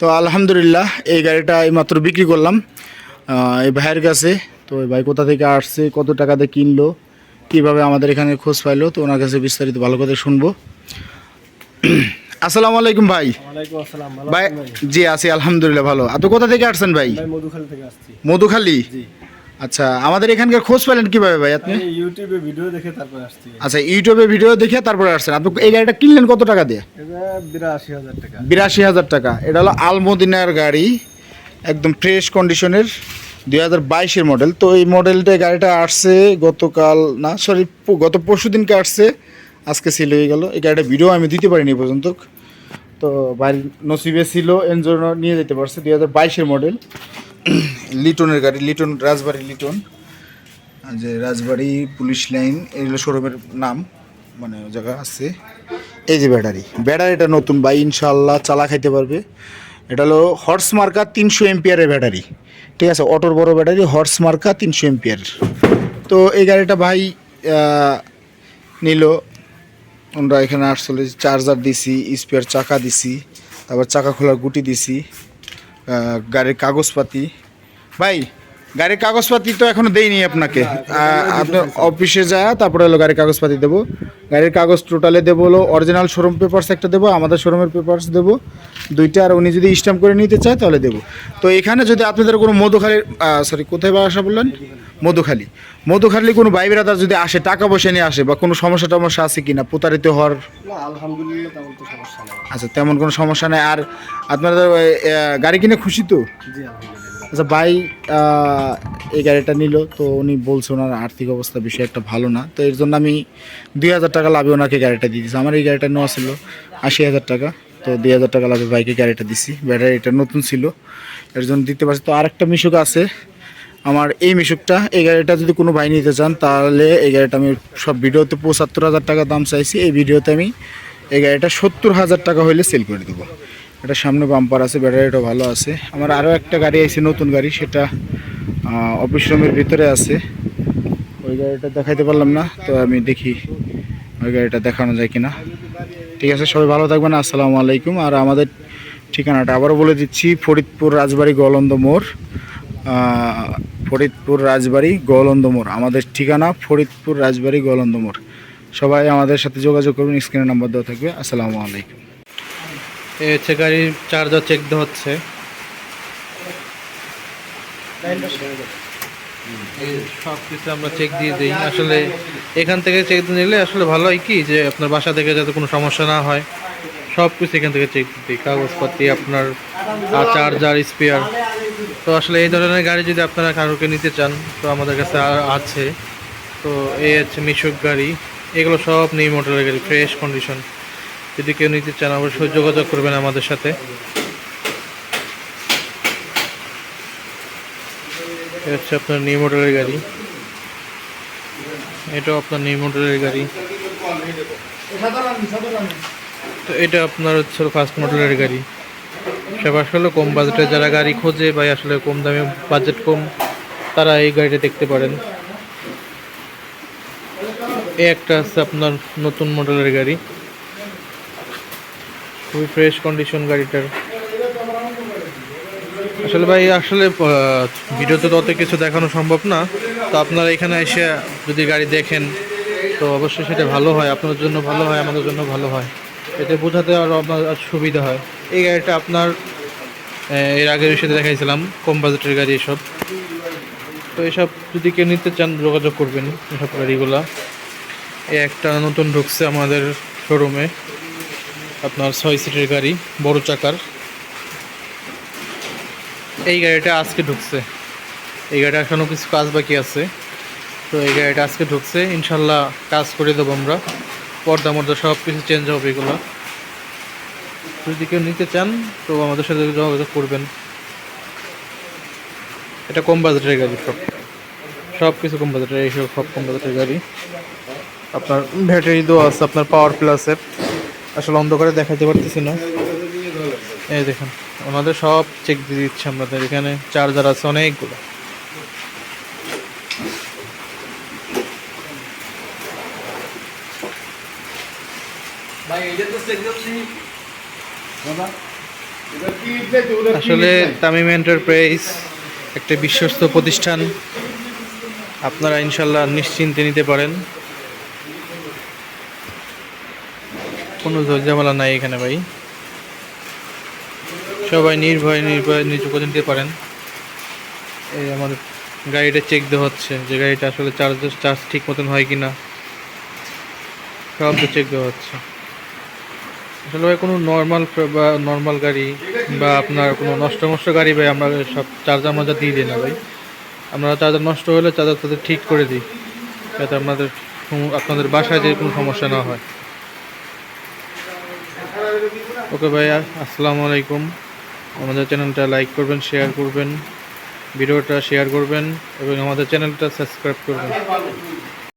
তো আলহামদুলিল্লাহ এই গাড়িটা এইমাত্র বিক্রি করলাম। এই ভাইয়ের কাছে তো এই ভাই কোথা থেকে আসছে কত টাকাতে কিনলো কীভাবে আমাদের এখানে খোঁজ পাইলো তো ওনার কাছে বিস্তারিত ভালো কথা শুনব। আসসালামু আলাইকুম ভাই। ভাই জি আছি আলহামদুলিল্লাহ ভালো। আপনি কোথা থেকে আসছেন ভাই? ভাই মধুখালী আচ্ছা আমাদের এখানকার খোঁজ পেলেন কীভাবে ভাই আপনি? ইউটিউবে ভিডিও দেখে তারপর আসছি। আচ্ছা ইউটিউবে ভিডিও দেখে তারপরে আসছেন। আপনি এই গাড়িটা কিনলেন কত টাকা দিয়ে? এটা বিরাশি হাজার টাকা। বিরাশি হাজার টাকা। এটা হলো আলমদিনার গাড়ি একদম ফ্রেশ কন্ডিশনের দুই হাজার বাইশের মডেল তো এই মডেলটা গাড়িটা আসছে গতকাল না সরি গত পরশু দিনকে আসছে আজকে ছিল হয়ে গেল। এই গাড়িটা ভিডিও আমি দিতে পারিনি পর্যন্ত। তো বাড়ির নসিবে ছিল জন্য নিয়ে যেতে পারছে দুই হাজার বাইশের মডেল লিটনের গাড়ি, লিটন, রাজবাড়ি লিটন। যে রাজবাড়ি, পুলিশ লাইন, এগুলো শোরুমের নাম মানে জায়গা আছে। এই যে ব্যাটারি। ব্যাটারিটা নতুন বাই ইনশাল্লাহ চালা খাইতে পারবে। এটা হলো হর্স মার্কা তিনশো এমপিয়ারের ব্যাটারি। ঠিক আছে, অটোর বড় ব্যাটারি, হর্স মার্কা তিনশো এমপিয়ার। তো এই গাড়িটা ভাই নিল। আমরা এখানে আসলে চার্জার দিছি স্পেয়ার চাকা দিছি, তারপর চাকা খোলার গুটি দিছি। গাড়ির কাগজপাতি। ভাই গাড়ির কাগজপাতি তো এখনও দেইনি আপনাকে। আপনার অফিসে যায় তারপরে হলো গাড়ির কাগজপাতি দেবো। গাড়ির কাগজ টোটালে দেবো হলো অরিজিনাল শোরুম পেপারস একটা দেবো আমাদের শোরুমের পেপারস দেবো। দুইটা আর উনি যদি স্ট্যাম্প করে নিতে চায় তাহলে দেবো। তো এখানে যদি আপনাদের কোনো মধুখালীর সরি কোথায় বা আসা বললেন? মধুখালী। মধুখালী কোনো ভাই ব্রাদার যদি আসে টাকা পয়সা নিয়ে আসে বা কোনো সমস্যা টমস্যা আছে কি না প্রতারিত হওয়ার? আলহামদুলিল্লাহ তেমন তো সমস্যা নেই। আচ্ছা তেমন কোনো সমস্যা নেই। আর আহ, গাড়ি কিনে খুশি তো? আচ্ছা ভাই এই গাড়িটা নিল তো উনি বলছে ওনার আর্থিক অবস্থা বিষয় একটা ভালো না তো এর জন্য আমি দুই হাজার টাকা লাভে ওনাকে গাড়িটা দিয়ে দিয়েছি আমার এই গাড়িটা নেওয়া ছিল আশি হাজার টাকা তো দুই হাজার টাকা লাভে বাইকে গাড়িটা দিছি। ব্যাটারিটা নতুন ছিল এর জন্য দিতে পারছি। তো আরেকটা মিশুক আছে আমার এই মিশুকটা, এই গাড়িটা যদি কোনো ভাই নিতে চান, তাহলে এই গাড়িটা আমি সব ভিডিওতে পঁচাত্তর হাজার টাকা দাম চাইছি। এই ভিডিওতে আমি এই গাড়িটা সত্তর হাজার টাকা হইলে সেল করে দেবো। এটা সামনে বাম্পার আছে ব্যাটারিটা ভালো আছে। আমার আরও একটা গাড়ি আছে, নতুন গাড়ি, সেটা অফিস রুমের ভিতরে আছে। ওই গাড়িটা দেখাইতে পারলাম না, তো আমি দেখি ওই গাড়িটা দেখানো যায় কিনা। ঠিক আছে, সবাই ভালো থাকবেন, আসসালামু আলাইকুম। আর আমাদের ঠিকানাটা আবারও বলে দিচ্ছি, ফরিদপুর রাজবাড়ি গোলন্দ মোড়। ফরিদপুর রাজবাড়ি গোলন্দ মোড়। আমাদের ঠিকানা ফরিদপুর রাজবাড়ি গোলন্দ মোড়। সবাই আমাদের সাথে যোগাযোগ করবেন স্ক্রিনের নাম্বার দেওয়া থাকবে। আসসালামু আলাইকুম। এই হচ্ছে গাড়ির চার্জার চেক দেওয়া হচ্ছে। সব কিছু আমরা চেক দিয়ে দিই। আসলে এখান থেকে চেক নিলে আসলে ভালো হয় কি যে আপনার বাসা থেকে যাতে কোনো সমস্যা না হয়। সব কিছু এখান থেকে চেক দিই। কাগজপাতি, আপনার চার্জার স্পেয়ার তো আসলে এই ধরনের গাড়ি যদি আপনারা কারোকে নিতে চান, তো আমাদের কাছে আছে। তো এই হচ্ছে মিশুক গাড়ি। এগুলো সব নেই মোটরের গাড়ি ফ্রেশ কন্ডিশন যদি কেউ নিতে চান, অবশ্যই যোগাযোগ করবেন আমাদের সাথে। হচ্ছে আপনার নিউ মডেলের গাড়ি। এটাও আপনার নিউ মডেলের গাড়ি। তো এটা আপনার হচ্ছে ফার্স্ট মডেলের গাড়ি। সব আসলে কম বাজেটে যারা গাড়ি খোঁজে বা আসলে কম দামে বাজেট কম, তারা এই গাড়িটা দেখতে পারেন। এই একটা আছে আপনার নতুন মডেলের গাড়ি। খুবই ফ্রেশ কন্ডিশন গাড়িটার। আসলে ভাই, আসলে ভিডিওতে তো অত কিছু দেখানো সম্ভব না। তো আপনারা এখানে এসে যদি গাড়ি দেখেন, তো অবশ্যই সেটা ভালো হয়। আপনার জন্য ভালো হয়, আমাদের জন্য ভালো হয়। এতে বোঝাতে আরও আপনার সুবিধা হয়। এই গাড়িটা আপনার এর আগের সাথে দেখাইছিলাম, কম গাড়ি এসব। তো এসব যদি কেউ নিতে চান, যোগাযোগ করবেন এসব গাড়িগুলা। এই একটা নতুন ঢুকছে আমাদের শোরুমে আপনার ছয় সিটের গাড়ি, বড় চাকার। এই গাড়িটা আজকে ঢুকছে। এই গাড়িটা এখনও কিছু কাজ বাকি আছে। তো এই গাড়িটা আজকে ঢুকছে। ইনশাল্লাহ কাজ করে দেবো আমরা। পর্দা মর্দা সব কিছু চেঞ্জ হবে এগুলো। যদি কেউ নিতে চান, তো আমাদের সাথে যোগাযোগ করবেন। এটা কম বাজেটের গাড়ি সব। সব কিছু কম বাজেটের, এইসব সব কম বাজেটের গাড়ি। আপনার ব্যাটারি দেওয়া আছে, আপনার পাওয়ার প্লাসের আসলে অন্ধকারে দেখাতে পারতেছি না। এই দেখুন, ওনাদের সব চেক দিয়ে দিচ্ছে আমাদের এখানে চার্জার আছে অনেকগুলো। আসলে তামিম এন্টারপ্রাইজ একটা বিশ্বস্ত প্রতিষ্ঠান। আপনারা ইনশাল্লাহ নিশ্চিন্তে নিতে পারেন। কোনো ঝামেলা নাই এখানে ভাই। সবাই নির্ভয়ে নির্ভয়ে নিজ করে নিতে পারেন। এই আমাদের গাড়িটা চেক দেওয়া হচ্ছে যে গাড়িটা আসলে চার্জ চার্জ ঠিক মতন হয় কি না সব তো চেক দেওয়া হচ্ছে। আসলে কোনো নর্মাল বা নর্মাল গাড়ি বা আপনার কোনো নষ্ট নষ্ট গাড়ি ভাই আমরা সব চার্জার মার্জার দিয়ে দিই না ভাই। আমরা চার্জার নষ্ট হলে চার্জার তাদের ঠিক করে দিই, যাতে আপনাদের আপনাদের বাসায় যে কোনো সমস্যা না হয়। ওকে ভাই আসসালামু আলাইকুম। আমাদের চ্যানেলটা লাইক করবেন শেয়ার করবেন, ভিডিওটা শেয়ার করবেন, এবং আমাদের চ্যানেলটা সাবস্ক্রাইব করবেন।